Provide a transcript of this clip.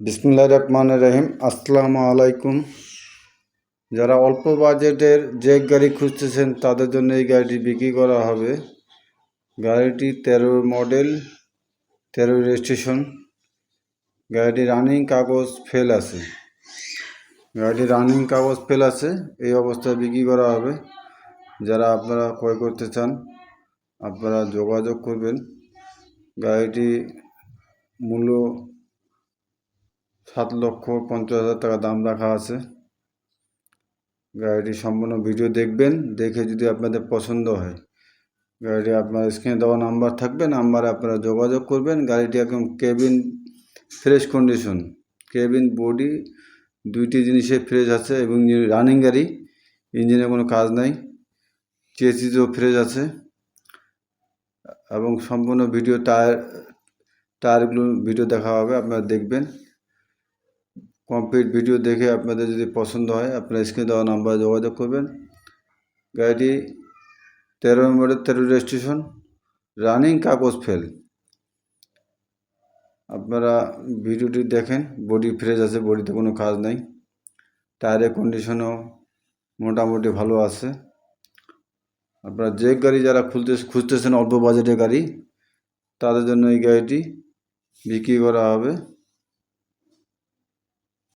বিসমুল্লাহ রহমান রহিম। আসসালামু আলাইকুম। যারা অল্প বাজেটের যে গাড়ি খুঁজতেছেন, তাদের জন্য এই গাড়িটি বিক্রি করা হবে। গাড়িটি তেরো মডেল, তেরো রেজিস্ট্রেশন। গাড়িটি রানিং কাগজ ফেল আছে। গাড়িটি রানিং কাগজ ফেল আছে, এই অবস্থায় বিক্রি করা হবে। যারা আপনারা ক্রয় করতে চান, আপনারা যোগাযোগ করবেন। গাড়িটি মূল্য সাত লক্ষ পঞ্চাশ হাজার টাকা দাম রাখা আছে। গাড়িটি সম্পূর্ণ ভিডিও দেখবেন, দেখে যদি আপনাদের পছন্দ হয়। গাড়িটি আপনার স্ক্রিনে দেওয়া নাম্বার থাকবে, নাম্বারে আপনারা যোগাযোগ করবেন। গাড়িটি একদম cabin fresh condition cabin body দুইটি জিনিসে ফ্রেশ আছে এবং রানিং গাড়ি, ইঞ্জিনে কোনো কাজ নাই চেসিসও ফ্রেশ আছে। এবং সম্পূর্ণ ভিডিও টায়ার, টায়ারগুলো ভিডিও দেখা হবে, আপনারা দেখবেন। কমপ্লিট ভিডিও দেখে আপনাদের যদি পছন্দ হয়, আপনারা স্ক্রিনে দেওয়া নাম্বারে যোগাযোগ করবেন। গাড়িটি তেরো নম্বরের তেরো রেজিস্ট্রেশন রানিং কাগজ ফেল আপনারা ভিডিওটি দেখেন বডি ফ্রেশ আছে বডিতে কোনো কাজ নেই। টায়ারের কন্ডিশনও মোটামুটি ভালো আছে। আপনারা যে গাড়ি যারা খুলতে, খুঁজতেছেন অল্প বাজেটের গাড়ি, তাদের জন্য এই গাড়িটি বিক্রি করা হবে।